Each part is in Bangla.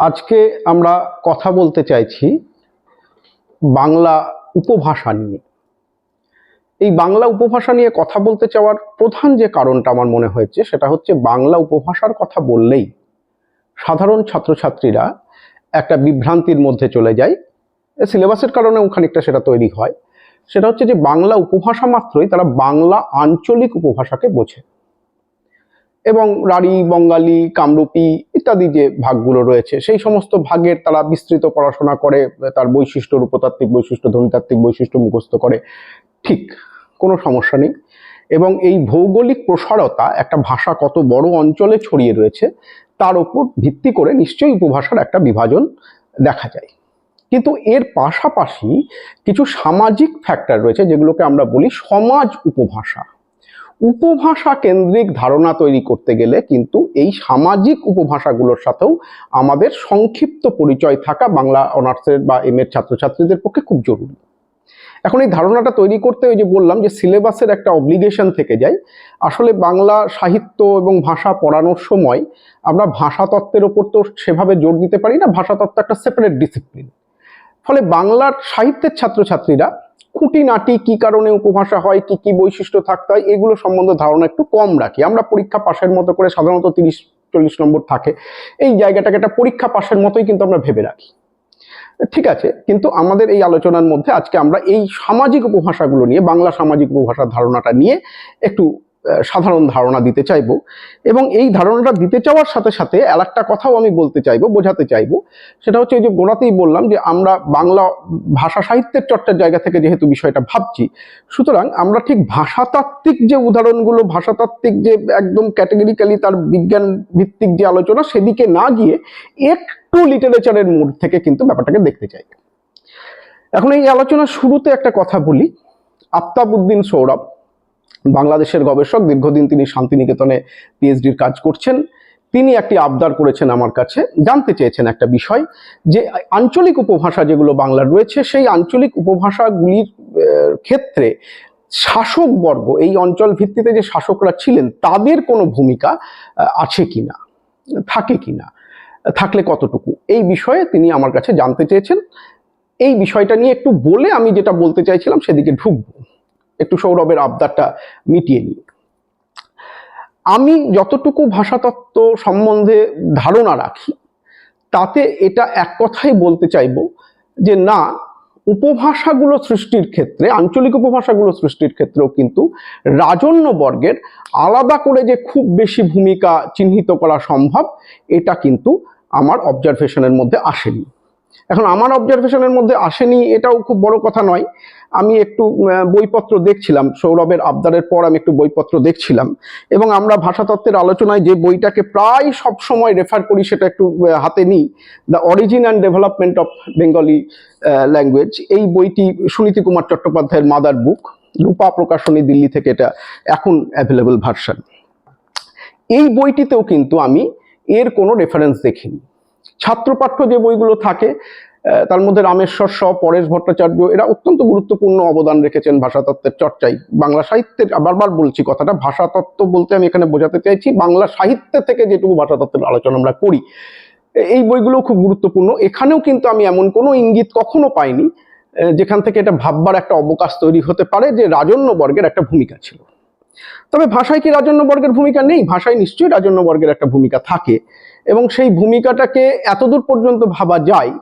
আজকে আমরা কথা বলতে চাইছি বাংলা উপভাষা নিয়ে। এই বাংলা উপভাষা নিয়ে কথা বলতে চাওয়ার প্রধান যে কারণটা আমার মনে হয়েছে, সেটা হচ্ছে বাংলা উপভাষার কথা বললেই সাধারণ ছাত্রছাত্রীরা একটা বিভ্রান্তির মধ্যে চলে যায়। সিলেবাসের কারণেও খানিকটা সেটা তৈরি হয়। সেটা হচ্ছে যে বাংলা উপভাষা মাত্রই তারা বাংলা আঞ্চলিক উপভাষাকে বোঝে। এবং রাঢ়ী, বঙ্গালী, কামরূপী ইত্যাদি যে ভাগগুলো রয়েছে, সেই সমস্ত ভাগের তারা বিস্তৃত পড়াশোনা করে, তার বৈশিষ্ট্য রূপতাত্ত্বিক বৈশিষ্ট্য, ধ্বনিতাত্ত্বিক বৈশিষ্ট্য মুখস্থ করে। ঠিক, কোনো সমস্যা নেই। এবং এই ভৌগোলিক প্রসারতা একটা ভাষা কত বড় অঞ্চলে ছড়িয়ে রয়েছে, তার উপর ভিত্তি করে নিশ্চয়ই উপভাষার একটা বিভাজন দেখা যায়। কিন্তু এর পাশাপাশি কিছু সামাজিক ফ্যাক্টর রয়েছে, যেগুলোকে আমরা বলি সমাজ উপভাষা। উপভাষা কেন্দ্রিক ধারণা তৈরি করতে গেলে কিন্তু এই সামাজিক উপভাষাগুলোর সাথেও আমাদের সংক্ষিপ্ত পরিচয় থাকা বাংলা অনার্সের বা এম এর ছাত্রছাত্রীদের পক্ষে খুব জরুরি। এখন এই ধারণাটা তৈরি করতে ওই যে বললাম যে সিলেবাসের একটা অব্লিগেশন থেকে যায়। আসলে বাংলা সাহিত্য এবং ভাষা পড়ানোর সময় আমরা ভাষাতত্ত্বের ওপর তো সেভাবে জোর দিতে পারি না, ভাষাতত্ত্ব একটা সেপারেট ডিসিপ্লিন ফলে বাংলার সাহিত্যের ছাত্রছাত্রীরা খুঁটিনাটি, কি কারণে উপভাষা হয়, কি কি বৈশিষ্ট্য থাকতে হয়, এগুলো সম্বন্ধে ধারণা একটু কম রাখি। আমরা পরীক্ষা পাশের মতো করে সাধারণত তিরিশ, চল্লিশ নম্বর থাকে। এই জায়গাটাকে একটা পরীক্ষা পাশের মতোই কিন্তু আমরা ভেবে রাখি। ঠিক আছে, কিন্তু আমাদের এই আলোচনার মধ্যে আজকে আমরা এই সামাজিক উপভাষাগুলো নিয়ে, বাংলা সামাজিক উপভাষার ধারণাটা নিয়ে একটু সাধারণ ধারণা দিতে চাইব। এবং এই ধারণাটা দিতে চাওয়ার সাথে সাথে আর একটা কথাও আমি বলতে চাইব, বোঝাতে চাইব। সেটা হচ্ছে ওই যে গোড়াতেই বললাম যে আমরা বাংলা ভাষা সাহিত্যের চর্চার জায়গা থেকে যেহেতু বিষয়টা ভাবছি, সুতরাং আমরা ঠিক ভাষাতাত্ত্বিক যে উদাহরণগুলো, ভাষাতাত্ত্বিক যে একদম ক্যাটেগরিক্যালি তার বিজ্ঞান ভিত্তিক যে আলোচনা সেদিকে না গিয়ে একটু লিটারেচারের মোড থেকে কিন্তু ব্যাপারটাকে দেখতে চাই। এখন এই আলোচনার শুরুতে একটা কথা বলি, আফতাবউদ্দিন সৌরভ। বাংলাদেশের গবেষক দীর্ঘদিন তিনি শান্তিনিকেতনে পিএইচডির কাজ করছেন। তিনি একটি আবদার করেছেন আমার কাছে, জানতে চেয়েছেন একটা বিষয়, যে আঞ্চলিক উপভাষা যেগুলো বাংলার রয়েছে, সেই আঞ্চলিক উপভাষাগুলির ক্ষেত্রে শাসকবর্গ এই অঞ্চল ভিত্তিতে যে শাসকরা ছিলেন, তাদের কোনো ভূমিকা আছে কি না থাকে কি না থাকলে কতটুকু, এই বিষয়ে তিনি আমার কাছে জানতে চেয়েছেন। এই বিষয়টা নিয়ে একটু বলে আমি যেটা বলতে চাইছিলাম সেদিকে ঢুকবো। একটু সৌরভের আবদারটা মিটিয়ে নিই। আমি যতটুকু ভাষাতত্ত্ব সম্বন্ধে ধারণা রাখি, তাতে এটা এক কথাই বলতে চাইব যে না, উপভাষাগুলো সৃষ্টির ক্ষেত্রে, আঞ্চলিক উপভাষাগুলো সৃষ্টির ক্ষেত্রেও কিন্তু রাজন্য বর্গের আলাদা করে যে খুব বেশি ভূমিকা চিহ্নিত করা সম্ভব, এটা কিন্তু আমার অবজারভেশনের মধ্যে আসেনি। এখন আমার অবজারভেশনের মধ্যে আসেনি, এটাও খুব বড় কথা নয়। আমি একটু বইপত্র দেখছিলাম, সৌরভের আবদারের পর আমি একটু বইপত্র দেখছিলাম। এবং আমরা ভাষাতত্ত্বের আলোচনায় যে বইটাকে প্রায় সব সময় রেফার করি, সেটা একটু হাতে নিই। The origin and development of Bengali language এই বইটি সুনীতি কুমার চট্টোপাধ্যায়ের মাদার বুক। রূপা প্রকাশনী দিল্লি থেকে এটা এখন অ্যাভেলেবল ভার্সন এই বইটিতেও কিন্তু আমি এর কোনো রেফারেন্স দেখিনি। ছাত্রপাঠ্য যে বইগুলো থাকে তার মধ্যে রামেশ্বর স, পরেশ ভট্টাচার্য, এরা অত্যন্ত গুরুত্বপূর্ণ অবদান রেখেছেন ভাষাতত্ত্বের চর্চায়। বাংলা সাহিত্যের বারবার বলছি কথাটা, ভাষাতত্ত্ব বলতে আমি এখানে বোঝাতে চাইছি, বাংলা সাহিত্য থেকে যেটুকু ভাষাতত্ত্বের আলোচনা আমরা করি। এই বইগুলো খুব গুরুত্বপূর্ণ। এখানেও কিন্তু আমি এমন কোনো ইঙ্গিত কখনো পাইনি যেখান থেকে এটা ভাববার একটা অবকাশ তৈরি হতে পারে যে রাজন্য বর্গের একটা ভূমিকা ছিল। তবে ভাষায় কি রাজন্য বর্গের ভূমিকা নেই? ভাষায় নিশ্চয়ই রাজন্য বর্গের একটা ভূমিকা থাকে। এবং সেই ভূমিকাটাকে এতদূর পর্যন্ত ভাবা যায়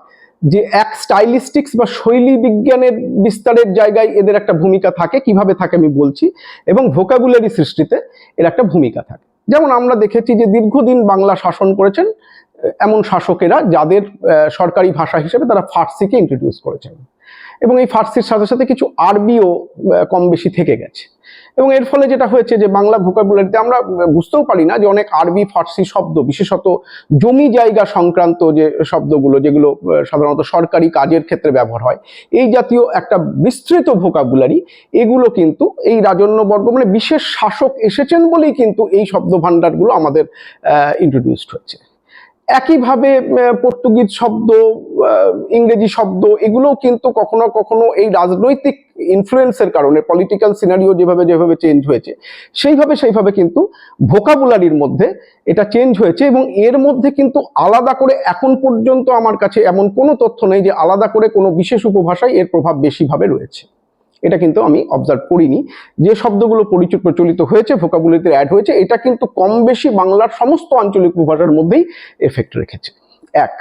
যে এক স্টাইলিস্টিক্স বা শৈলী বিজ্ঞানের বিস্তারের জায়গায় এদের একটা ভূমিকা থাকে, কীভাবে থাকে আমি বলছি, এবং ভোকাবুলারি সৃষ্টিতে এর একটা ভূমিকা থাকে। যেমন আমরা দেখেছি যে দীর্ঘদিন বাংলা শাসন করেছেন, এমন শাসকেরা যাদের সরকারি ভাষা হিসেবে তারা ফার্সিকে ইন্ট্রোডিউস করেছেন। এবং এই ফার্সির সাথে সাথে কিছু আরবিও কম বেশি থেকে গেছে। এবং এর ফলে যেটা হয়েছে যে বাংলা ভোকাবুলারিতে আমরা বুঝতেও পারি না যে অনেক আরবি, ফার্সি শব্দ, বিশেষত জমি জায়গা সংক্রান্ত যে শব্দগুলো, যেগুলো সাধারণত সরকারি কাজের ক্ষেত্রে ব্যবহার হয়, এই জাতীয় একটা বিস্তৃত ভোকাবুলারি এগুলো কিন্তু এই রাজন্য বর্গ মানে বিশেষ শাসক এসেছেন বলেই কিন্তু এই শব্দ ভাণ্ডারগুলো আমাদের ইন্ট্রোডিউসড হচ্ছে একইভাবে পর্তুগিজ শব্দ ইংরেজি শব্দ, এগুলোও কিন্তু কখনো কখনো এই রাজনৈতিক ইনফ্লুয়েন্সের কারণে পলিটিক্যাল সিনারিও যেভাবে যেভাবে চেঞ্জ হয়েছে, সেইভাবে সেইভাবে কিন্তু ভোকাবুলারির মধ্যে এটা চেঞ্জ হয়েছে এবং এর মধ্যে কিন্তু আলাদা করে এখন পর্যন্ত আমার কাছে এমন কোনো তথ্য নেই যে আলাদা করে কোনো বিশেষ উপভাষায় এর প্রভাব বেশিভাবে রয়েছে। এটা কিন্তু আমি অবজার্ভ করিনি। যে শব্দগুলো পরিচিত প্রচলিত হয়েছে ভোকাবুলিতে অ্যাড হয়েছে, এটা কিন্তু কম বেশি বাংলার সমস্ত আঞ্চলিক উপভাষার মধ্যেই এফেক্ট রেখেছে। এক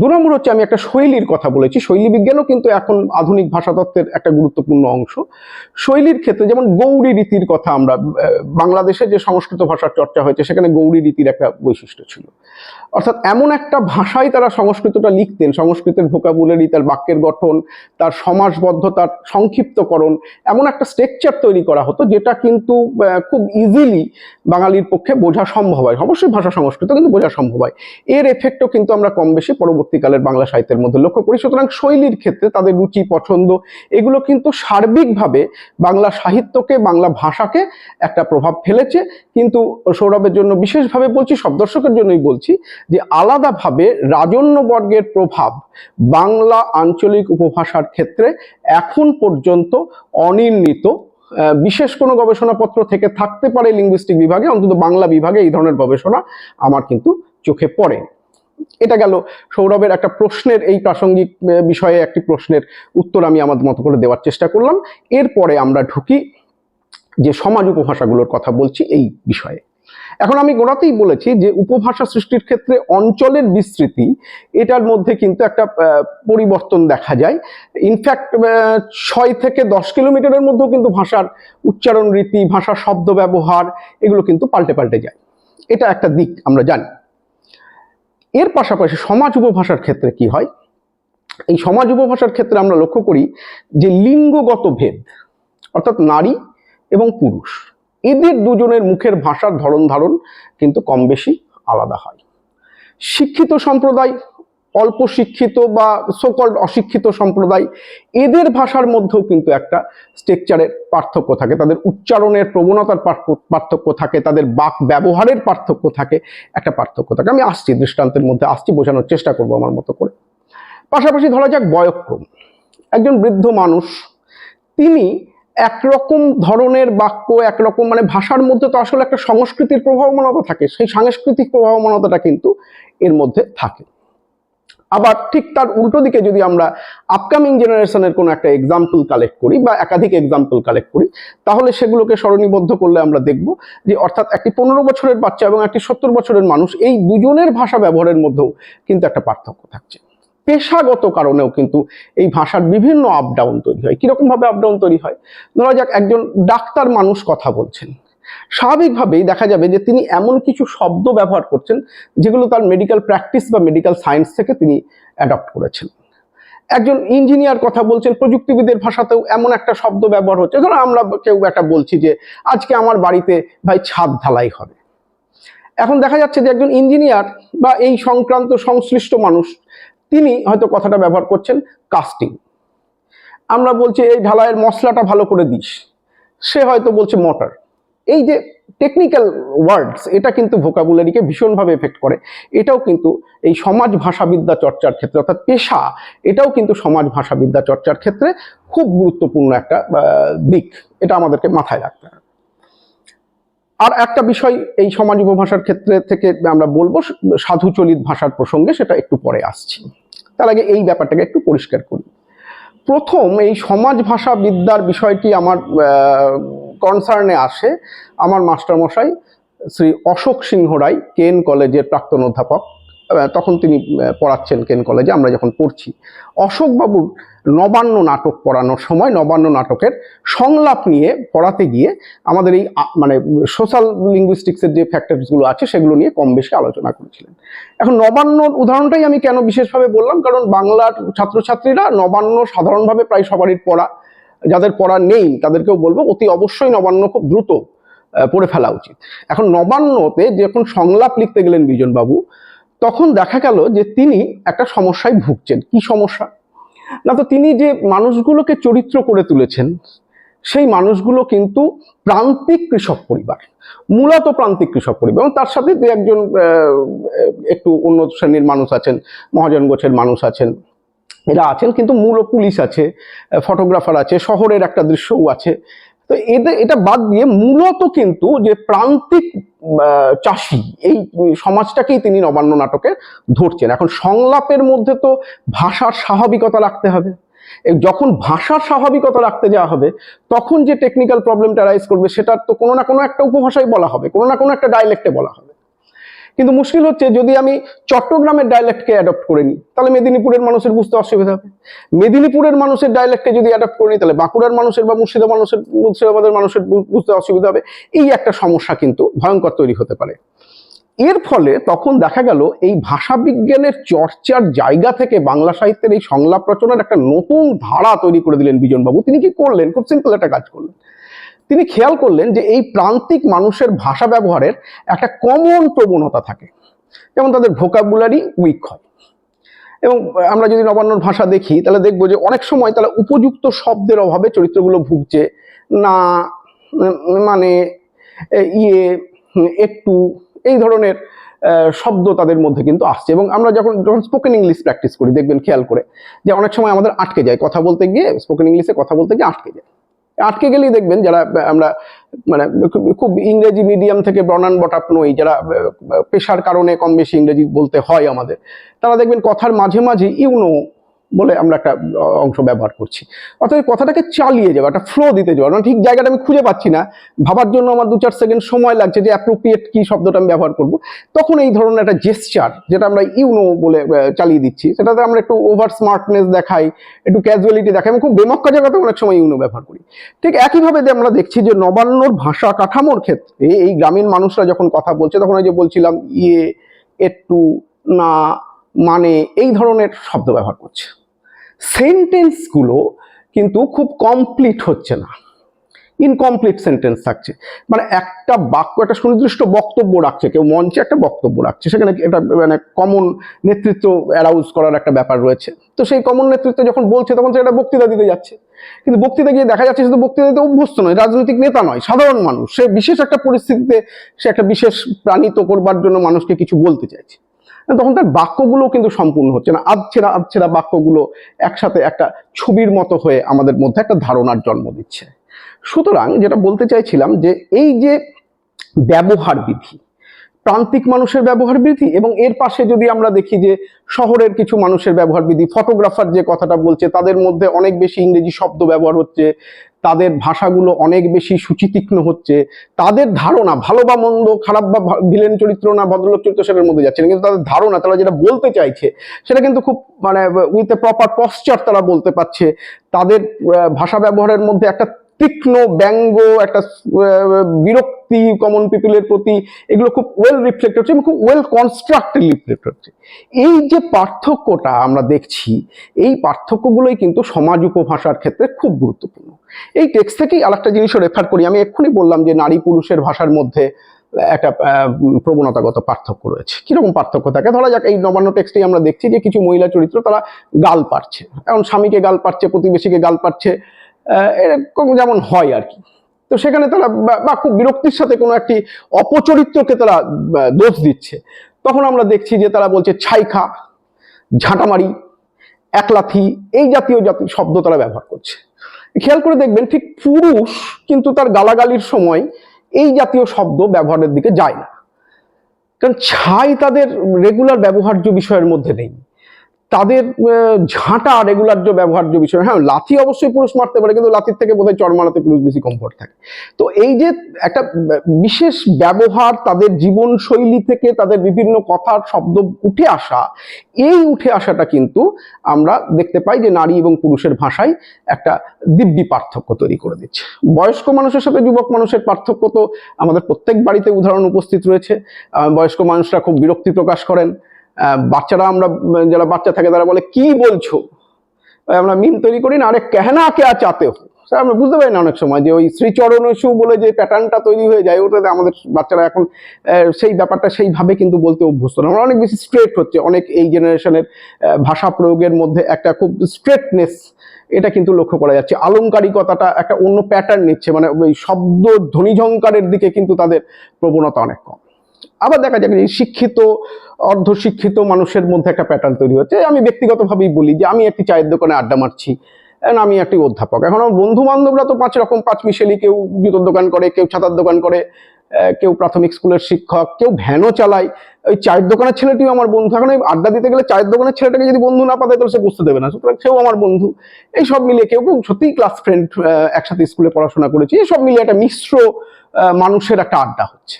দু নম্বর হচ্ছে আমি একটা শৈলীর কথা বলেছি। শৈলী বিজ্ঞানও কিন্তু এখন আধুনিক ভাষাতত্ত্বের একটা গুরুত্বপূর্ণ অংশ। শৈলীর ক্ষেত্রে যেমন গৌরী রীতির কথা আমরা বাংলাদেশে যে সংস্কৃত ভাষার চর্চা হয়েছে, সেখানে গৌরী রীতির একটা বৈশিষ্ট্য ছিল। অর্থাৎ এমন একটা ভাষায় তারা সংস্কৃতটা লিখতেন, সংস্কৃতের ভোকাবুলারি তার বাক্যের গঠন, তার সমাসবদ্ধতার সংক্ষিপ্তকরণ, এমন একটা স্ট্রাকচার তৈরি করা হতো যেটা কিন্তু খুব ইজিলি বাঙালির পক্ষে বোঝা সম্ভব হয়। অবশ্যই ভাষা সংস্কৃত কিন্তু বোঝা সম্ভব হয়। এর এফেক্টও কিন্তু আমরা কম বেশি পরবর্তীকালের বাংলা সাহিত্যের মধ্যে লক্ষ্য করি। সুতরাং শৈলীর ক্ষেত্রে তাদের রুচি, পছন্দ, এগুলো কিন্তু সার্বিকভাবে বাংলা সাহিত্যকে, বাংলা ভাষাকে একটা প্রভাব ফেলেছে। কিন্তু সৌরভের জন্য বিশেষভাবে বলছি, সব দর্শকের জন্যই বলছি যে আলাদাভাবে রাজন্য বর্গের প্রভাব বাংলা আঞ্চলিক উপভাষার ক্ষেত্রে এখন পর্যন্ত অনির্ণিত। বিশেষ কোনো গবেষণাপত্র থেকে থাকতে পারে লিঙ্গুইস্টিক বিভাগে, অন্তত বাংলা বিভাগে এই ধরনের গবেষণা আমার কিন্তু চোখে পড়ে এটা গেল সৌরভের একটা প্রশ্নের, এই প্রাসঙ্গিক বিষয়ে একটি প্রশ্নের উত্তর আমি আমার মতো করে দেওয়ার চেষ্টা করলাম। এরপরে আমরা ঢুকি যে সমাজ উপভাষাগুলোর কথা বলছি এই বিষয়ে। এখন আমি গোড়াতেই বলেছি যে উপভাষা সৃষ্টির ক্ষেত্রে অঞ্চলের বিস্তৃতি, এটার মধ্যে কিন্তু একটা পরিবর্তন দেখা যায়। ইনফ্যাক্ট ছয় থেকে দশ কিলোমিটারের মধ্যেও কিন্তু ভাষার উচ্চারণ রীতি, ভাষার শব্দ ব্যবহার, এগুলো কিন্তু পাল্টে পাল্টে যায়। এটা একটা দিক আমরা জানি। এর পাশাপাশি সমাজ উপভাষার ক্ষেত্রে কি হয়? এই সমাজ উপভাষার ক্ষেত্রে আমরা লক্ষ্য করি যে লিঙ্গগত ভেদ, অর্থাৎ নারী এবং পুরুষ, এদের দুজনের মুখের ভাষার ধরন ধারণ কিন্তু কম বেশি আলাদা হয়। শিক্ষিত সম্প্রদায় অল্প শিক্ষিত বা সকল অশিক্ষিত সম্প্রদায়, এদের ভাষার মধ্যেও কিন্তু একটা স্ট্রাকচারের পার্থক্য থাকে। তাদের উচ্চারণের প্রবণতার পার্থক্য থাকে, তাদের বাক ব্যবহারের পার্থক্য থাকে, একটা পার্থক্য থাকে। আমি আসছি, দৃষ্টান্তের মধ্যে আসছি, বোঝানোর চেষ্টা করব আমার মতো করে। পাশাপাশি ধরা যাক বয়ক্রম। একজন বৃদ্ধ মানুষ, তিনি একরকম ধরনের বাক্য, একরকম মানে ভাষার মধ্যে তো আসলে একটা সংস্কৃতির প্রভাবমানতা থাকে, সেই সাংস্কৃতিক প্রভাবমানতাটা কিন্তু এর মধ্যে থাকে। আবার ঠিক তার উল্টো দিকে যদি আমরা আপকামিং জেনারেশনের কোনো একটা এক্সাম্পল কালেক্ট করি বা একাধিক এক্সাম্পল কালেক্ট করি, তাহলে সেগুলোকে সরণীবদ্ধ করলে আমরা দেখব যে অর্থাৎ একটি পনেরো বছরের বাচ্চা এবং একটি সত্তর বছরের মানুষ এই দুজনের ভাষা ব্যবহারের মধ্যেও কিন্তু একটা পার্থক্য থাকছে। পেশাগত কারণেও কিন্তু এই ভাষার বিভিন্ন আপ ডাউন তৈরি হয়। কীরকম ভাবে আপ ডাউন তৈরি হয়? ধরা যাক একজন ডাক্তার মানুষ কথা বলছেন। স্বাভাবিকভাবেই দেখা যাবে যে তিনি এমন কিছু শব্দ ব্যবহার করছেন যেগুলো তার মেডিকেল প্র্যাকটিস বা মেডিকেল সায়েন্স থেকে তিনি অ্যাডপ্ট করেছেন। একজন ইঞ্জিনিয়ার কথা বলছেন, প্রযুক্তিবিদের ভাষাতেও এমন একটা শব্দ ব্যবহার হচ্ছে। ধরো আমরা কেউ একটা বলছি যে, আজকে আমার বাড়িতে ভাই ছাদ ঢালাই হবে। এখন দেখা যাচ্ছে যে একজন ইঞ্জিনিয়ার বা এই সংক্রান্ত সংশ্লিষ্ট মানুষ, তিনি হয়তো কথাটা ব্যবহার করছেন কাস্টিং আমরা বলছি, এই ঢালাইয়ের মশলাটা ভালো করে দিস। সে হয়তো বলছে মোটর এই যে টেকনিক্যাল ওয়ার্ডস এটা কিন্তু ভোকাবুলারিকে ভীষণভাবে এফেক্ট করে। এটাও কিন্তু এই সমাজ ভাষাবিদ্যা চর্চার ক্ষেত্রে, অর্থাৎ পেশা, এটাও কিন্তু সমাজ ভাষাবিদ্যা চর্চার ক্ষেত্রে খুব গুরুত্বপূর্ণ একটা দিক। এটা আমাদেরকে মাথায় রাখতে হবে। আর একটা বিষয় এই সমাজ উপভাষার ক্ষেত্রে থেকে আমরা বলব সাধুচলিত ভাষার প্রসঙ্গে সেটা একটু পরে আসছি। তার আগে এই ব্যাপারটাকে একটু পরিষ্কার করি। প্রথম এই সমাজ ভাষা বিদ্যার বিষয়টি আমার কনসার্নে আসে আমার মাস্টারমশাই, শ্রী অশোক সিংহ রায়, কেন কলেজের প্রাক্তন অধ্যাপক। তখন তিনি পড়াচ্ছেন কেন কলেজে, আমরা যখন পড়ছি। অশোকবাবুর নবান্ন নাটক পড়ানোর সময়, নবান্ন নাটকের সংলাপ নিয়ে পড়াতে গিয়ে আমাদের এই মানে সোশ্যাল লিঙ্গুইস্টিক্সের যে ফ্যাক্টরসগুলো আছে, সেগুলো নিয়ে কম বেশি আলোচনা করেছিলেন। এখন নবান্নর উদাহরণটাই আমি কেন বিশেষভাবে বললাম, কারণ বাংলার ছাত্রছাত্রীরা নবান্ন সাধারণভাবে প্রায় সবারই পড়া। যাদের পড়া নেই, তাদেরকেও বলব অতি অবশ্যই নবান্ন খুব দ্রুত পড়ে ফেলা উচিত। এখন নবান্নতে যখন সংলাপ লিখতে গেলেন বিজনবাবু, তখন দেখা গেল যে তিনি একটা সমস্যায় ভুগছেন। কি সমস্যা? না তো তিনি যে মানুষগুলোকে চরিত্র করে তুলেছেন, সেই মানুষগুলো কিন্তু প্রান্তিক কৃষক পরিবার, মূলত প্রান্তিক কৃষক পরিবার। এবং তার সাথে দু একজন একটু উন্নত শ্রেণির মানুষ আছেন, মহাজন গোছের মানুষ আছেন এরা আছেন, কিন্তু মূল পুলিশ আছে ফটোগ্রাফার আছে, শহরের একটা দৃশ্যও আছে। তো এটা এটা বাদ দিয়ে মূলত কিন্তু যে প্রান্তিক চাষি, এই সমাজটাকেই তিনি নবান্ন নাটকে ধরছেন। এখন সংলাপের মধ্যে তো ভাষার স্বাভাবিকতা রাখতে হবে। যখন ভাষার স্বাভাবিকতা রাখতে যাওয়া হবে, তখন যে টেকনিক্যাল প্রবলেমটা রাইজ করবে, সেটার তো কোনো না কোনো একটা উপভাষায় বলা হবে, কোনো না কোনো একটা ডাইলেক্টে বলা হবে। কিন্তু মুশকিল হচ্ছে যদি আমি চট্টগ্রামের ডায়ালেক্টকে অ্যাডপ্ট করে নিই, তাহলে মেদিনীপুরের মানুষের বুঝতে অসুবিধা হবে। মেদিনীপুরের মানুষের ডায়ালেক্টকে যদি অ্যাডপ্ট করে নিই, তাহলে বাঁকুড়ার মানুষের বা মুর্শিদা মানুষের, মুর্শিদাবাদের মানুষের বুঝতে অসুবিধা হবে। এই একটা সমস্যা কিন্তু ভয়ঙ্কর তৈরি হতে পারে। এর ফলে তখন দেখা গেল এই ভাষা বিজ্ঞানের চর্চার জায়গা থেকে বাংলা সাহিত্যের এই সংলাপ রচনার একটা নতুন ধারা তৈরি করে দিলেন বিজনবাবু। তিনি কি করলেন? খুব সিম্পল একটা কাজ করলেন। তিনি খেয়াল করলেন যে এই প্রান্তিক মানুষের ভাষা ব্যবহারের একটা কমন প্রবণতা থাকে। যেমন তাদের ভোকাবুলারি উইক হয়। এবং আমরা যদি নবান্নর ভাষা দেখি, তাহলে দেখব যে অনেক সময় তারা উপযুক্ত শব্দের অভাবে চরিত্রগুলো ভুগছে। না মানে ইয়ে একটু, এই ধরনের শব্দ তাদের মধ্যে কিন্তু আসছে। এবং আমরা যখন যখন স্পোকেন ইংলিশ প্র্যাকটিস করি, দেখবেন খেয়াল করে যে অনেক সময় আমাদের আটকে যায়। কথা বলতে গিয়ে স্পোকেন ইংলিশে কথা বলতে গিয়ে আটকে যায়। আটকে গেলেই দেখবেন যারা, আমরা মানে খুব- ইংরেজি মিডিয়াম থেকে বনান বটাপ নই, যারা পেশার কারণে কম বেশি ইংরেজি বলতে হয় আমাদের, তারা দেখবেন কথার মাঝে মাঝে ইউনো বলে আমরা একটা অংশ ব্যবহার করছি। অর্থাৎ কথাটাকে চালিয়ে যাওয়া একটা ফ্লো দিতে যাওয়া মানে ঠিক জায়গাটা আমি খুঁজে পাচ্ছি না। ভাবার জন্য আমার দু চার সেকেন্ড সময় লাগছে যে অ্যাপ্রোপ্রিয়েট কি শব্দটা আমি ব্যবহার করব। তখন এই ধরনের একটা জেস্টার যেটা আমরা ইউনো বলে চালিয়ে দিচ্ছি, সেটাতে আমরা একটু ওভার স্মার্টনেস দেখাই, একটু ক্যাজুয়ালিটি দেখাই। আমি খুব বেমক্কা জায়গাতে অনেক সময় ইউনো ব্যবহার করি। ঠিক একইভাবে যে আমরা দেখছি যে নবান্নর ভাষা কাঠামোর ক্ষেত্রে, এই গ্রামীণ মানুষরা যখন কথা বলছে, তখন ওই যে বলছিলাম ইয়ে একটু না মানে এই ধরনের শব্দ ব্যবহার করছে। সেন্টেন্সগুলো কিন্তু খুব কমপ্লিট হচ্ছে না। ইনকমপ্লিট সেন্টেন্স থাকছে। মানে একটা বাক্য, একটা সুনির্দিষ্ট বক্তব্য রাখছে, কেউ মঞ্চে একটা বক্তব্য রাখছে, সেখানে এটা মানে কমন নেতৃত্ব অ্যারাউজ করার একটা ব্যাপার রয়েছে। তো সেই কমন নেতৃত্ব যখন বলছে, তখন সে একটা বক্তৃতা দিতে যাচ্ছে। কিন্তু বক্তৃতা গিয়ে দেখা যাচ্ছে শুধু বক্তৃতা দিতে অভ্যস্ত নয়, রাজনৈতিক নেতা নয়, সাধারণ মানুষ। সে বিশেষ একটা পরিস্থিতিতে সে একটা বিশেষ প্রাণিত করবার জন্য মানুষকে কিছু বলতে চাইছে। তখন তার বাক্যগুলো কিন্তু সম্পূর্ণ হচ্ছে না। আধছেড়া আধছেড়া বাক্যগুলো একসাথে একটা ছবির মতো হয়ে আমাদের মধ্যে একটা ধারণার জন্ম দিচ্ছে। সুতরাং যেটা বলতে চাইছিলাম যে এই যে ব্যবহার বিধি, প্রান্তিক মানুষের ব্যবহার বিধি এবং এর পাশে যদি আমরা দেখি যে শহরের কিছু মানুষের ব্যবহার বিধি ফটোগ্রাফার যে কথাটা বলছে, তাদের মধ্যে অনেক বেশি ইংরেজি শব্দ ব্যবহার হচ্ছে তাদের ভাষাগুলো অনেক বেশি সুচিতীক্ষ্ণ হচ্ছে। তাদের ধারণা, ভালো বা মন্দ, খারাপ বা ভিলেন চরিত্র না, ভদ্রলোক চরিত্র সেটার মধ্যে যাচ্ছে না। কিন্তু তাদের ধারণা, তারা যেটা বলতে চাইছে, সেটা কিন্তু খুব মানে উইথ এ প্রপার পশ্চার তারা বলতে পারছে। তাদের ভাষা ব্যবহারের মধ্যে একটা তীক্ষ্ণ ব্যঙ্গ, একটা বিরক্তি কমন পিপলের প্রতি এগুলো খুব ওয়েল রিফ্লেক্ট হচ্ছে এবং খুব ওয়েল কনস্ট্রাক্টেড রিফ্লেক্ট হচ্ছে। এই যে পার্থক্যটা আমরা দেখছি, এই পার্থক্যগুলোই কিন্তু সমাজ উপভাষার ক্ষেত্রে খুব গুরুত্বপূর্ণ। এই টেক্সট থেকেই আর একটা জিনিসও রেফার করি, আমি এক্ষুনি বললাম যে নারী পুরুষের ভাষার মধ্যে একটা প্রবণতাগত পার্থক্য রয়েছে। কীরকম পার্থক্য থাকে? ধরা যাক, এই নবান্ন টেক্সটেই আমরা দেখছি যে কিছু মহিলা চরিত্র তারা গাল পারছে এখন স্বামীকে গাল পারছে প্রতিবেশীকে গাল পারছে এরকম যেমন হয় আর কি। তো সেখানে তারা বা- খুব বিরক্তির সাথে কোনো একটি অপচরিত্রকে তারা দোষ দিচ্ছে। তখন আমরা দেখছি যে তারা বলছে, ছাইখা, ঝাঁটামারি, একলাথি, এই জাতীয় জাতীয় শব্দ তারা ব্যবহার করছে। খেয়াল করে দেখবেন ঠিক পুরুষ কিন্তু তার গালাগালির সময় এই জাতীয় শব্দ ব্যবহারের দিকে যায় না। কারণ ছাই তাদের রেগুলার ব্যবহার্য বিষয়ের মধ্যে নেই। তাদের ঝাঁটা রেগুলার্য ব্যবহার্য বিষয় হ্যাঁ লাথি অবশ্যই পুরুষ মারতে পারে, কিন্তু লাথির থেকে বোধহয় চড় মারাতে পুরুষ বেশি কমফোর্ট থাকে। তো এই যে একটা বিশেষ ব্যবহার তাদের জীবনশৈলী থেকে তাদের বিভিন্ন কথার শব্দ উঠে আসা, এই উঠে আসাটা কিন্তু আমরা দেখতে পাই যে নারী এবং পুরুষের ভাষায় একটা দিব্যি পার্থক্য তৈরি করে দিচ্ছে। বয়স্ক মানুষের সাথে যুবক মানুষের পার্থক্য তো আমাদের প্রত্যেক বাড়িতে উদাহরণ উপস্থিত রয়েছে। বয়স্ক মানুষরা খুব বিরক্তি প্রকাশ করেন। বাচ্চারা আমরা যারা বাচ্চা থাকে তারা বলে, কি বলছো? আমরা মিম তৈরি করি না, আরে, কেহনা কে চাতে স্যার, আমরা বুঝতে পারি না অনেক সময় যে ওই শ্রীচরণ শু বলে যে প্যাটার্নটা তৈরি হয়ে যায়, ওটাতে আমাদের বাচ্চারা এখন সেই ব্যাপারটা সেইভাবে কিন্তু বলতে অভ্যস্ত না। আমরা অনেক বেশি স্ট্রেট হচ্ছে, অনেক এই জেনারেশনের ভাষা প্রয়োগের মধ্যে একটা খুব স্ট্রেটনেস এটা কিন্তু লক্ষ্য করা যাচ্ছে। আলংকারিকতাটা একটা অন্য প্যাটার্ন নিচ্ছে মানে ওই শব্দ ধ্বনিঝঙ্কারের দিকে কিন্তু তাদের প্রবণতা অনেক কম। আবার দেখা যাবে যে শিক্ষিত, অর্ধশিক্ষিত মানুষের মধ্যে একটা প্যাটার্ন তৈরি হচ্ছে। আমি ব্যক্তিগতভাবেই বলি যে আমি একটি চায়ের দোকানে আড্ডা মারছি আমি একটি অধ্যাপক। এখন আমার বন্ধু বান্ধবরা তো পাঁচ রকম, পাঁচ মিশেলি, কেউ জুতোর দোকান করে, কেউ ছাতার দোকান করে কেউ প্রাথমিক স্কুলের শিক্ষক, কেউ ভ্যানও চালায়। ওই চায়ের দোকানের ছেলেটিও আমার বন্ধু। এখন আড্ডা দিতে গেলে চায়ের দোকানের ছেলেটাকে যদি বন্ধু না পাতে তাহলে সে বুঝতে দেবে না। সুতরাং সেও আমার বন্ধু। এই সব মিলিয়ে কেউ কেউ সত্যিই ক্লাস ফ্রেন্ড একসাথে স্কুলে পড়াশোনা করেছি। এই সব মিলিয়ে একটা মিশ্র মানুষের একটা আড্ডা হচ্ছে।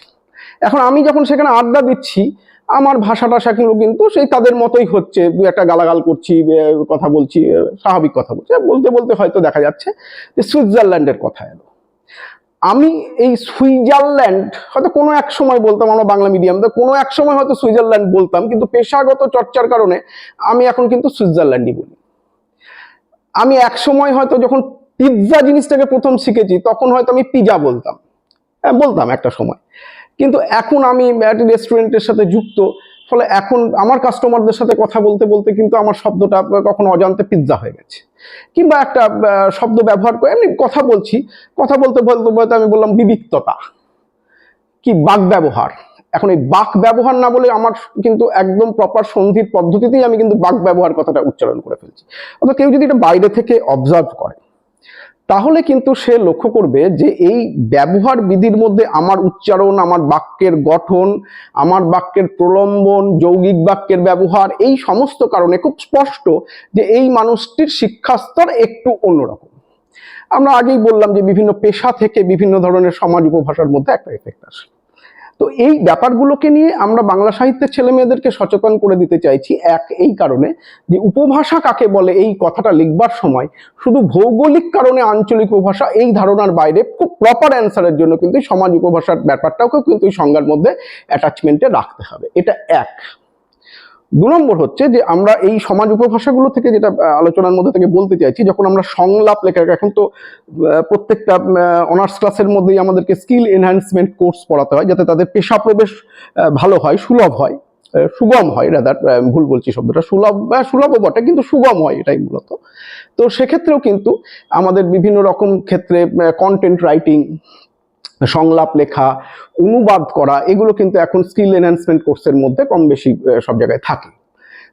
এখন আমি যখন সেখানে আড্ডা দিচ্ছি, আমার ভাষা টাষা কিন্তু কিন্তু সেই তাদের মতোই হচ্ছে। দু একটা গালাগাল করছি কথা বলছি স্বাভাবিক কথা বলছি। বলতে বলতে হয়তো দেখা যাচ্ছে যে সুইজারল্যান্ডের কথা এলো। আমি এই সুইজারল্যান্ড, হয়তো কোনো এক সময় বলতাম, আমরা বাংলা মিডিয়াম, তো কোনো এক সময় হয়তো সুইজারল্যান্ড বলতাম, কিন্তু পেশাগত চর্চার কারণে আমি এখন কিন্তু সুইজারল্যান্ডই বলি। আমি এক সময় হয়তো যখন পিৎজা জিনিসটাকে প্রথম শিখেছি, তখন হয়তো আমি পিজা বলতাম। হ্যাঁ বলতাম একটা সময়। কিন্তু এখন আমি একটি রেস্টুরেন্টের সাথে যুক্ত, ফলে এখন আমার কাস্টমারদের সাথে কথা বলতে বলতে কিন্তু আমার শব্দটা কখনো অজান্তে পিৎজা হয়ে গেছে। কিংবা একটা শব্দ ব্যবহার করে, এমনি কথা বলছি, কথা বলতে বলতে বলতে আমি বললাম বিবিক্ততা। কি বাক ব্যবহার। এখন এই বাক ব্যবহার না বলে আমার কিন্তু একদম প্রপার সন্ধির পদ্ধতিতেই আমি কিন্তু বাক ব্যবহার কথাটা উচ্চারণ করে ফেলছি। অর্থাৎ কেউ যদি এটা বাইরে থেকে অবজার্ভ করে তাহলে কিন্তু সে লক্ষ্য করবে যে এই ব্যবহার বিধির মধ্যে আমার উচ্চারণ, আমার বাক্যের গঠন, আমার বাক্যের প্রলম্বন, যৌগিক বাক্যের ব্যবহার, এই সমস্ত কারণে খুব স্পষ্ট যে এই মানুষটির শিক্ষাস্তর একটু অন্যরকম। আমরা আগেই বললাম যে বিভিন্ন পেশা থেকে বিভিন্ন ধরনের সমাজ উপভাষার মধ্যে একটা এফেক্ট আসে। তো এই ব্যাপারগুলোকে নিয়ে আমরা বাংলা সাহিত্যের ছেলে মেয়েদেরকে সচেতন করে দিতে চাইছি এক, এই কারণে যে উপভাষা কাকে বলে এই কথাটা লিখবার সময় শুধু ভৌগোলিক কারণে আঞ্চলিক উপভাষা এই ধারণার বাইরে খুব প্রপার অ্যান্সারের জন্য কিন্তু সমাজ উপভাষার ব্যাপারটাকেও কিন্তু সংজ্ঞার মধ্যে অ্যাটাচমেন্টে রাখতে হবে। এটা এক। দু নম্বর হচ্ছে যে আমরা এই সমাজ উপভাষাগুলো থেকে যেটা আলোচনার মধ্যে থেকে বলতে চাইছি, যখন আমরা সংলাপ লেখা, এখন তো প্রত্যেকটা অনার্স ক্লাসের মধ্যেই আমাদেরকে স্কিল এনহ্যান্সমেন্ট কোর্স পড়াতে হয়, যাতে তাদের পেশা প্রবেশ ভালো হয়, সুলভ হয় সুগম হয় রাদার ভুল বলছি শব্দটা, সুলভ সুলভও বটে, কিন্তু সুগম হয় এটাই মূলত। তো সেক্ষেত্রেও কিন্তু আমাদের বিভিন্ন রকম ক্ষেত্রে কন্টেন্ট রাইটিং সংলাপ লেখা, অনুবাদ করা, এগুলো কিন্তু এখন স্কিল এনহ্যান্সমেন্ট কোর্সের মধ্যে কম বেশি সব জায়গায় থাকে।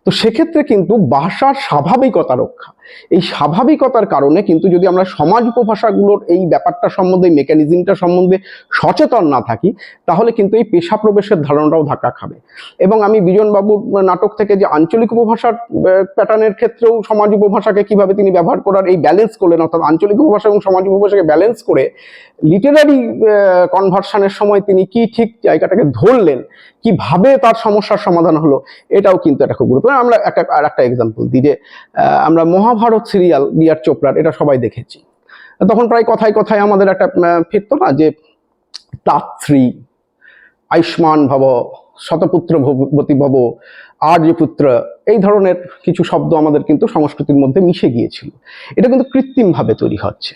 তো সেক্ষেত্রে কিন্তু ভাষার স্বাভাবিকতা রক্ষা। এই স্বাভাবিকতার কারণে কিন্তু যদি আমরা সমাজ উপভাষাগুলোর এই ব্যাপারটা সম্বন্ধে মেকানিজমটা সম্বন্ধে সচেতন না থাকি, তাহলে কিন্তু এই পেশা প্রবেশের ধারণাটাও ধাক্কা খাবে। এবং আমি বিজনবাবুর নাটক থেকে যে আঞ্চলিক উপভাষার প্যাটার্নের ক্ষেত্রেও সমাজ উপভাষাকে কীভাবে তিনি ব্যবহার করার এই ব্যালেন্স করলেন, অর্থাৎ আঞ্চলিক উপভাষা এবং সমাজ উপভাষাকে ব্যালেন্স করে লিটারারি কনভার্সানের সময় তিনি কি ঠিক জায়গাটাকে ধরলেন কীভাবে তার সমস্যার সমাধান হলো, এটাও কিন্তু একটা খুব গুরুত্বপূর্ণ। আমরা একটা, আর একটা এক্সাম্পল দিই যে আমরা মহাভারত সিরিয়াল বিআর চোপড়ার, এটা সবাই দেখেছি। তখন প্রায় কথায় কথায় আমাদের একটা ফিরতো না যে তাত্রী আয়ুষ্মান ভব, শতপুত্র ভবতী ভব, আর্যপুত্র, এই ধরনের কিছু শব্দ আমাদের কিন্তু সংস্কৃতির মধ্যে মিশে গিয়েছিল। এটা কিন্তু কৃত্রিমভাবে তৈরি হচ্ছে।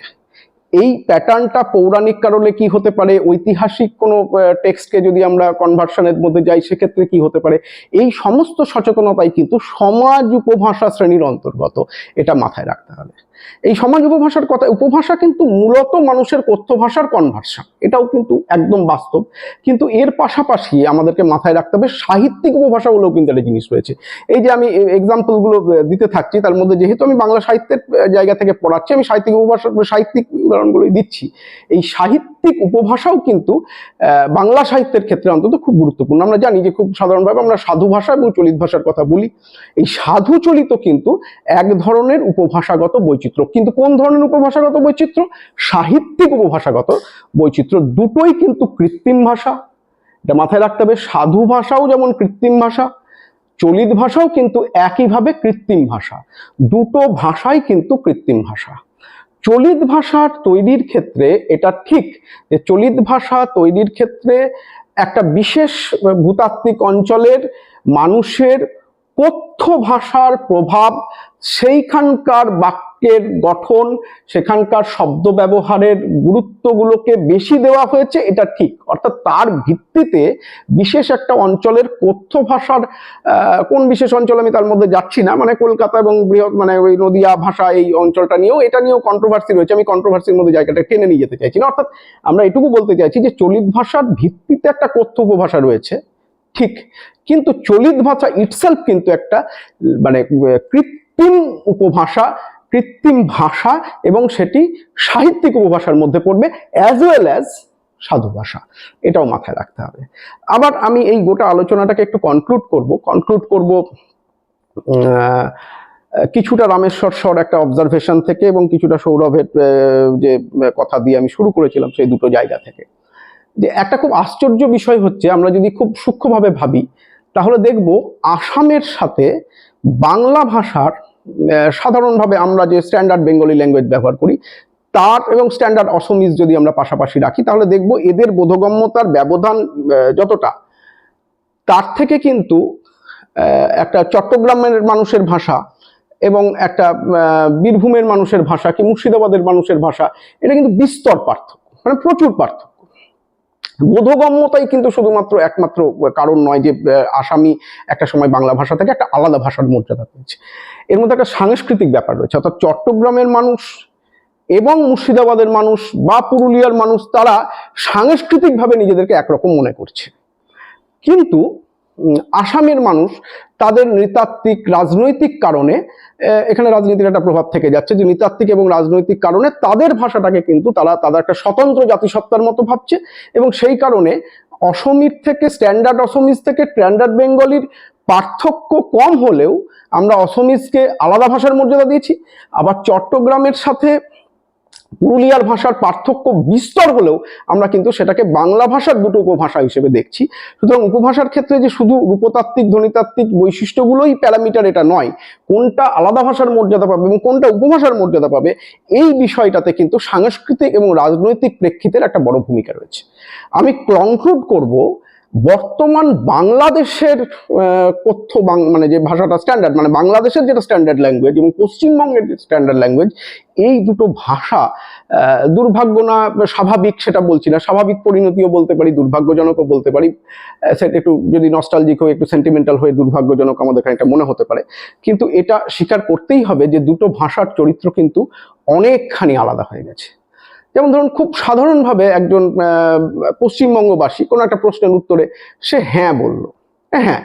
এই প্যাটার্নটা পৌরাণিক কারণে কি হতে পারে? ঐতিহাসিক কোনো টেক্সটকে যদি আমরা কনভার্সনের মধ্যে যাই, সেক্ষেত্রে কি হতে পারে? এই সমস্ত সচেতনতাই কিন্তু সমাজ উপভাষা শ্রেণির অন্তর্গত, এটা মাথায় রাখতে হবে। এই সমাজ উপভাষার কথা, উপভাষা কিন্তু মূলত মানুষের কথ্য ভাষার কনভার্সন এটাও কিন্তু একদম বাস্তব। কিন্তু এর পাশাপাশি আমাদেরকে মাথায় রাখতে হবে, সাহিত্যিক উপভাষাগুলোও কিন্তু একটা জিনিস রয়েছে। এই যে আমি এক্সাম্পলগুলো দিতে থাকছি, তার মধ্যে যেহেতু আমি বাংলা সাহিত্যের জায়গা থেকে পড়াচ্ছি, আমি সাহিত্যিক উপভাষা, সাহিত্যিক উদাহরণগুলোই দিচ্ছি। এই সাহিত্যিক উপভাষাও কিন্তু বাংলা সাহিত্যের ক্ষেত্রে অন্তত খুব গুরুত্বপূর্ণ। আমরা জানি যে খুব সাধারণভাবে আমরা সাধু ভাষা এবং চলিত ভাষার কথা বলি। এই সাধু চলিত কিন্তু এক ধরনের উপভাষাগত বৈচিত্র্য কিন্তু কোন ধরনের উপভাষাগত বৈচিত্র্য সাহিত্যিক উপভাষাগত বৈচিত্র্য দুটোই কিন্তু কৃত্রিম ভাষা। এটা মাথায় রাখতে হবে, সাধু ভাষাও যেমন কৃত্রিম ভাষা, চলিত ভাষাও কিন্তু একইভাবে কৃত্রিম ভাষা। দুটো ভাষাই কিন্তু কৃত্রিম ভাষা। চলিত ভাষার তৈরির ক্ষেত্রে এটা ঠিক যে চলিত ভাষা তৈরির ক্ষেত্রে একটা বিশেষ ভূতাত্ত্বিক অঞ্চলের মানুষের কথ্য ভাষার প্রভাব সেইখানকার বাক্যে বাক্যের গঠন, সেখানকার শব্দ ব্যবহারের গুরুত্বগুলোকে বেশি দেওয়া হয়েছে, এটা ঠিক। অর্থাৎ তার ভিত্তিতে বিশেষ একটা অঞ্চলের কথ্য ভাষার কোন বিশেষ অঞ্চল আমি তার মধ্যে যাচ্ছি না মানে কলকাতা এবং বৃহৎ মানে ওই নদিয়া ভাষা এই অঞ্চলটা নিয়েও এটা নিয়েও কন্ট্রোভার্সি রয়েছে। আমি কন্ট্রোভার্সির মধ্যে জায়গাটা টেনে নিয়ে যেতে চাইছি না। অর্থাৎ আমরা এটুকু বলতে চাইছি যে চলিত ভাষার ভিত্তিতে একটা কথ্য উপভাষা রয়েছে, ঠিক। কিন্তু চলিত ভাষা ইটসেলফ কিন্তু একটা মানে কৃত্রিম উপভাষা কৃত্রিম ভাষা এবং সেটি সাহিত্যিক উপভাষার মধ্যে পড়বে অ্যাজ ওয়েল অ্যাজ সাধু ভাষা। এটাও মাথায় রাখতে হবে। আবার আমি এই গোটা আলোচনাটাকে একটু কনক্লুড করব। কনক্লুড করব কিছুটা রামেশ্বর স্বর একটা অবজারভেশন থেকে এবং কিছুটা সৌরভের যে কথা দিয়ে আমি শুরু করেছিলাম সেই দুটো জায়গা থেকে। যে একটা খুব আশ্চর্য বিষয় হচ্ছে, আমরা যদি খুব সূক্ষ্মভাবে ভাবি, তাহলে দেখব আসামের সাথে বাংলা ভাষার সাধারণভাবে আমরা যে স্ট্যান্ডার্ড বেঙ্গলি ল্যাঙ্গুয়েজ ব্যবহার করি, তার এবং স্ট্যান্ডার্ড অসমিজ যদি আমরা পাশাপাশি রাখি, তাহলে দেখব এদের বোধগম্যতার ব্যবধান যতটা। তার থেকে কিন্তু একটা চট্টগ্রামের মানুষের ভাষা এবং একটা বীরভূমের মানুষের ভাষা কি মুর্শিদাবাদের মানুষের ভাষা, এটা কিন্তু বিস্তর পার্থক্য মানে প্রচুর পার্থক্য। বোধগম্যতাই কিন্তু শুধুমাত্র একমাত্র কারণ নয় যে আসামি একটা সময় বাংলা ভাষা থেকে একটা আলাদা ভাষার মর্যাদা পেয়েছে। এর মধ্যে একটা সাংস্কৃতিক ব্যাপার রয়েছে, অর্থাৎ চট্টগ্রামের মানুষ এবং মুর্শিদাবাদের মানুষ বা পুরুলিয়ার মানুষ, তারা সাংস্কৃতিকভাবে নিজেদেরকে একরকম মনে করছে। কিন্তু আসামের মানুষ তাদের নৃতাত্ত্বিক, রাজনৈতিক কারণে এখানে রাজনীতির একটা প্রভাব থেকে যাচ্ছে যে নৃতাত্ত্বিক এবং রাজনৈতিক কারণে তাদের ভাষাটাকে কিন্তু তারা, তাদের একটা স্বতন্ত্র জাতিসত্তার মতো ভাবছে এবং সেই কারণে অসমির থেকে স্ট্যান্ডার্ড অসমিজ থেকে স্ট্যান্ডার্ড বেঙ্গলির পার্থক্য কম হলেও আমরা অসমিজকে আলাদা ভাষার মর্যাদা দিয়েছি। আবার চট্টগ্রামের সাথে পুরুলিয়ার ভাষার পার্থক্য বিস্তর হলেও আমরা কিন্তু সেটাকে বাংলা ভাষার দুটো উপভাষা হিসেবে দেখছি। সুতরাং উপভাষার ক্ষেত্রে যে শুধু রূপতাত্ত্বিক, ধ্বনিতাত্ত্বিক বৈশিষ্ট্যগুলোই প্যারামিটার এটা নয়, কোনটা আলাদা ভাষার মর্যাদা পাবে এবং কোনটা উপভাষার মর্যাদা পাবে, এই বিষয়টাতে কিন্তু সাংস্কৃতিক এবং রাজনৈতিক প্রেক্ষিতের একটা বড় ভূমিকা রয়েছে। আমি কনক্লুড করব বর্তমান বাংলাদেশের কথ্য মানে যে ভাষাটা স্ট্যান্ডার্ড মানে বাংলাদেশের যেটা স্ট্যান্ডার্ড ল্যাঙ্গুয়েজ এবং পশ্চিমবঙ্গের যে স্ট্যান্ডার্ড ল্যাঙ্গুয়েজ এই দুটো ভাষা দুর্ভাগ্য না, স্বাভাবিক সেটা বলছি না, স্বাভাবিক পরিণতিও বলতে পারি, দুর্ভাগ্যজনকও বলতে পারি সেটা একটু যদি নস্টালজিক হয়ে, একটু সেন্টিমেন্টাল হয়ে, দুর্ভাগ্যজনক আমাদের এখানে খানিকটা মনে হতে পারে। কিন্তু এটা স্বীকার করতেই হবে যে দুটো ভাষার চরিত্র কিন্তু অনেকখানি আলাদা হয়ে গেছে। যেমন ধরুন খুব সাধারণভাবে একজন পশ্চিমবঙ্গবাসী কোনো একটা প্রশ্নের উত্তরে সে হ্যাঁ বলল। হ্যাঁ।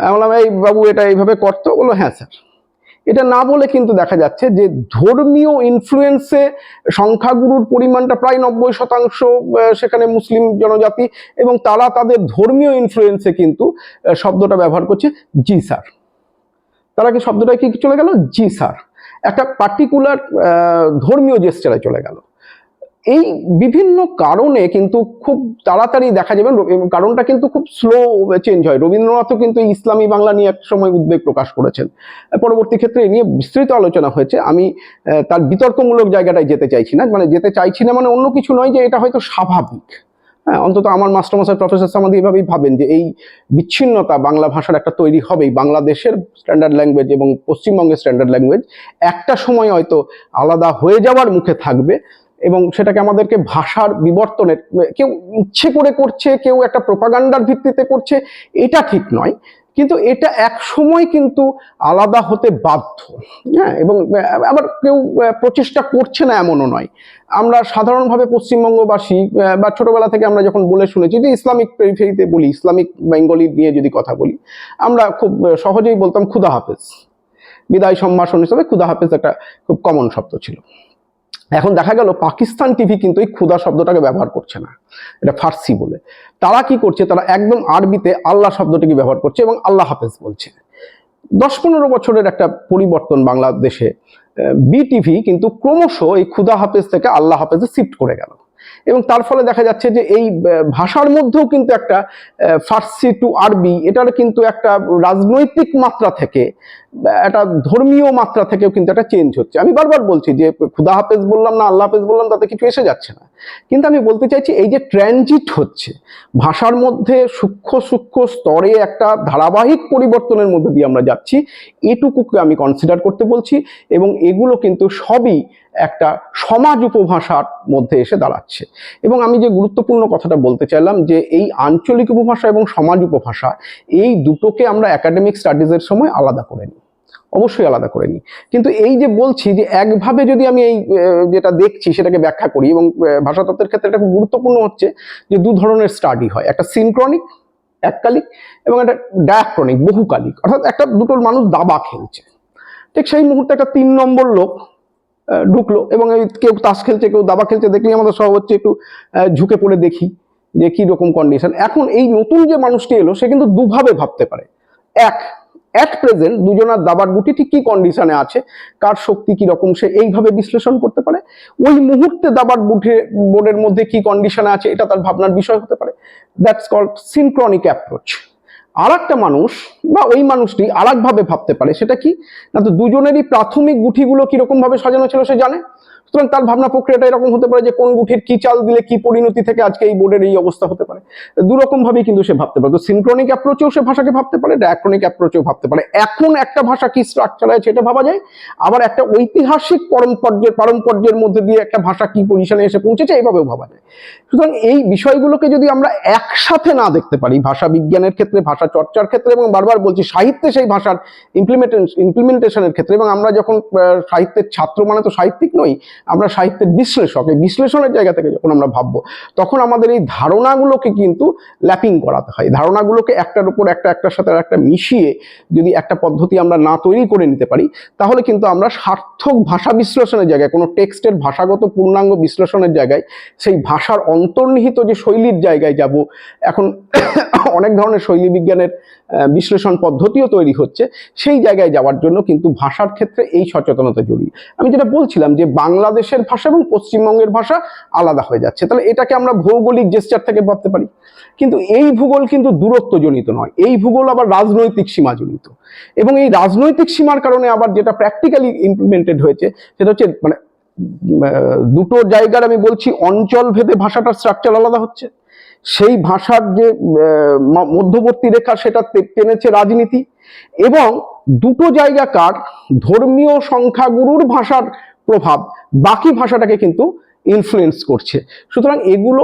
আমি বললাম, এই বাবু, এটা এইভাবে করতো? বলল হ্যাঁ স্যার। এটা না বলে কিন্তু দেখা যাচ্ছে যে ধর্মীয় ইনফ্লুয়েন্সে সংখ্যাগুরুর পরিমাণটা প্রায় নব্বই শতাংশ সেখানে মুসলিম জনজাতি এবং তারা তাদের ধর্মীয় ইনফ্লুয়েন্সে কিন্তু শব্দটা ব্যবহার করছে, জি, স্যার। তারা কি শব্দটা কি চলে গেল? জি, স্যার। একটা পার্টিকুলার ধর্মীয় জেস্টারে চলে গেল। এই বিভিন্ন কারণে কিন্তু খুব তাড়াতাড়ি দেখা যাবে, কারণটা কিন্তু খুব স্লো চেঞ্জ হয়। রবীন্দ্রনাথও কিন্তু ইসলামী বাংলা নিয়ে এক সময় উদ্বেগ প্রকাশ করেছেন। পরবর্তী ক্ষেত্রে এ নিয়ে বিস্তৃত আলোচনা হয়েছে। আমি তার বিতর্কমূলক জায়গাটায় যেতে চাইছি না। মানে যেতে চাইছি না মানে অন্য কিছু নয় যে এটা হয়তো স্বাভাবিক। হ্যাঁ অন্তত আমার মাস্টারমশাই প্রফেসর সামাদি এভাবেই ভাবেন যে এই বিচ্ছিন্নতা বাংলা ভাষার একটা তৈরি হবেই। বাংলাদেশের স্ট্যান্ডার্ড ল্যাঙ্গুয়েজ এবং পশ্চিমবঙ্গের স্ট্যান্ডার্ড ল্যাঙ্গুয়েজ একটা সময় হয়তো আলাদা হয়ে যাওয়ার মুখে থাকবে এবং সেটাকে আমাদেরকে ভাষার বিবর্তনের, কেউ ইচ্ছে করে করছে, কেউ একটা প্রোপাগান্ডার ভিত্তিতে করছে, এটা ঠিক নয়। কিন্তু এটা এক সময় কিন্তু আলাদা হতে বাধ্য। হ্যাঁ এবং আবার কেউ প্রচেষ্টা করছে না এমনও নয়। আমরা সাধারণভাবে পশ্চিমবঙ্গবাসী বা ছোটবেলা থেকে আমরা যখন বলে শুনেছি, যে ইসলামিক পেরিফেরিতে বলি, ইসলামিক বেঙ্গলি নিয়ে যদি কথা বলি, আমরা খুব সহজেই বলতাম খুদা হাফেজ। বিদায় সম্ভাষণ হিসাবে খুদা হাফেজ একটা খুব কমন শব্দ ছিল। এখন দেখা গেল পাকিস্তান টিভি কিন্তু এই ক্ষুদা শব্দটাকে ব্যবহার করছে না। এটা ফার্সি বলে। তারা কি করছে? তারা একদম আরবিতে আল্লাহ শব্দটিকে ব্যবহার করছে এবং আল্লাহ হাফেজ বলছে। দশ পনেরো বছরের একটা পরিবর্তন বাংলাদেশে বিটিভি কিন্তু ক্রমশ এই ক্ষুদা হাফেজ থেকে আল্লাহ হাফেজে শিফট করে গেল। এবং তার ফলে দেখা যাচ্ছে যে এই ভাষার মধ্যেও কিন্তু একটা ফার্সি টু আরবি এটার কিন্তু একটা রাজনৈতিক মাত্রা থেকে একটা ধর্মীয় মাত্রা থেকেও কিন্তু একটা চেঞ্জ হচ্ছে। আমি বারবার বলছি যে খুদা হাফেজ বললাম না, আল্লাহ হাফেজ বললাম, তাতে কিছু এসে যাচ্ছে না। কিন্তু আমি বলতে চাইছি এই যে ট্রানজিট হচ্ছে, ভাষার মধ্যে সূক্ষ্ম সূক্ষ্ম স্তরে একটা ধারাবাহিক পরিবর্তনের মধ্যে দিয়ে আমরা যাচ্ছি, এটুকুকে আমি কনসিডার করতে বলছি এবং এগুলো কিন্তু সবই একটা সমাজ উপভাষার মধ্যে এসে দাঁড়াচ্ছে। এবং আমি যে গুরুত্বপূর্ণ কথাটা বলতে চাইলাম যে এই আঞ্চলিক উপভাষা এবং সমাজ উপভাষা, এই দুটোকে আমরা একাডেমিক স্টাডিজের সময় আলাদা করে নিই। অবশ্যই আলাদা করে নিই। কিন্তু এই যে বলছি যে একভাবে যদি আমি এই যেটা দেখছি সেটাকে ব্যাখ্যা করি এবং ভাষাতত্ত্বের ক্ষেত্রে এটা খুব গুরুত্বপূর্ণ হচ্ছে যে দু ধরনের স্টাডি হয়। একটা সিনক্রনিক এককালিক এবং একটা ডায়াক্রনিক বহুকালিক। অর্থাৎ একটা দুটোর মানুষ দাবা খেলছে। ঠিক সেই মুহূর্তে একটা তিন নম্বর লোক ঢুকলো এবং কেউ তাস খেলছে, কেউ দাবা খেলছে, দেখলেই আমাদের সব হচ্ছে একটু ঝুঁকে পড়ে দেখি যে কি রকম কন্ডিশন এখন এই নতুন যে মানুষটি এলো, সে কিন্তু দুভাবে ভাবতে পারে। এক অ্যাট প্রেজেন্ট দুজনার দাবার গুটি ঠিক কি কন্ডিশনে আছে? কার শক্তি কি রকম? সে এইভাবে বিশ্লেষণ করতে পারে। ওই মুহূর্তে দাবার বুটে বোর্ডের মধ্যে কি কন্ডিশনে আছে, এটা তার ভাবনার বিষয় হতে পারে। দ্যাটস কল্ড সিনক্রনিক অ্যাপ্রোচ আর মানুষ বা ওই মানুষটি আর ভাবে ভাবতে পারে, সেটা কি? না তো দুজনেরই প্রাথমিক গুঠিগুলো কীরকমভাবে সাজানো ছিল সে জানে? সুতরাং তার ভাবনা প্রক্রিয়াটা এরকম হতে পারে যে কোন গুঠির কি চাল দিলে কি পরিণতি থেকে আজকে এই বোর্ডের এই অবস্থা হতে পারে। দুরকম ভাবেই কিন্তু সে ভাবতে পারে। তো সিনক্রনিক অ্যাপ্রোচেও সে ভাষাকে ভাবতে পারে ডায়াক্রনিক অ্যাপ্রোচেও ভাবতে পারে। এখন একটা ভাষা কি স্ট্রাকচার আছে এটা ভাবা যায়। আবার একটা ঐতিহাসিক পরম্পর্যের পারম্পর্যের মধ্যে দিয়ে একটা ভাষা কি পজিশনে এসে পৌঁছেছে এইভাবেও ভাবা যায়। সুতরাং এই বিষয়গুলোকে যদি আমরা একসাথে না দেখতে পারি, ভাষা বিজ্ঞানের ক্ষেত্রে, ভাষা চর্চার ক্ষেত্রে, এবং বারবার বলছি সাহিত্যে সেই ভাষার ইমপ্লিমেন্টেশন ইমপ্লিমেন্টেশনের ক্ষেত্রে, এবং আমরা যখন সাহিত্যের ছাত্র মানে তো সাহিত্যিক নই আমরা সাহিত্যের বিশ্লেষক, এই বিশ্লেষণের জায়গা থেকে যখন আমরা ভাববো, তখন আমাদের এই ধারণাগুলোকে কিন্তু ল্যাপিং করাতে হয়। ধারণাগুলোকে একটার উপর একটা, একটার সাথে একটা মিশিয়ে যদি একটা পদ্ধতি আমরা না তৈরি করে নিতে পারি, তাহলে কিন্তু আমরা সার্থক ভাষা বিশ্লেষণের জায়গায়, কোনো টেক্সটের ভাষাগত পূর্ণাঙ্গ বিশ্লেষণের জায়গায়, সেই ভাষার অন্তর্নিহিত যে শৈলীর জায়গায় যাব। এখন অনেক ধরনের শৈলী বিজ্ঞানের বিশ্লেষণ পদ্ধতিও তৈরি হচ্ছে। সেই জায়গায় যাওয়ার জন্য কিন্তু ভাষার ক্ষেত্রে এই সচেতনতা জরুরি। আমি যেটা বলছিলাম যে বাংলাদেশের ভাষা এবং পশ্চিমবঙ্গের ভাষা আলাদা হয়ে যাচ্ছে। তাহলে এটাকে আমরা ভৌগোলিক জেস্টার থেকে ভাবতে পারি। কিন্তু এই ভূগোল কিন্তু দূরত্বজনিত নয়। এই ভূগোল আবার রাজনৈতিক সীমাজনিত। এবং এই রাজনৈতিক সীমার কারণে আবার যেটা প্র্যাকটিক্যালি ইমপ্লিমেন্টেড হয়েছে, সেটা হচ্ছে মানে দুটো জায়গার আমি বলছি, অঞ্চল ভেদে ভাষাটার স্ট্রাকচার আলাদা হচ্ছে। সেই ভাষার যে মধ্যবর্তী রেখা, সেটা টেনেছে রাজনীতি। এবং দুটো জায়গাকার ধর্মীয় সংখ্যাগুরুর ভাষার প্রভাব বাকি ভাষাটাকে কিন্তু ইনফ্লুয়েন্স করছে। সুতরাং এগুলো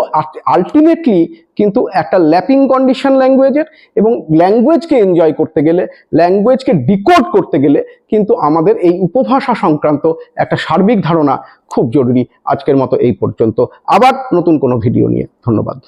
আলটিমেটলি কিন্তু একটা ল্যাপিং কন্ডিশন ল্যাঙ্গুয়েজের এবং ল্যাঙ্গুয়েজকে এনজয় করতে গেলে ল্যাঙ্গুয়েজকে ডিকোড করতে গেলে কিন্তু আমাদের এই উপভাষা সংক্রান্ত একটা সার্বিক ধারণা খুব জরুরি আজকের মতো এই পর্যন্ত। আবার নতুন কোনো ভিডিও নিয়ে। ধন্যবাদ।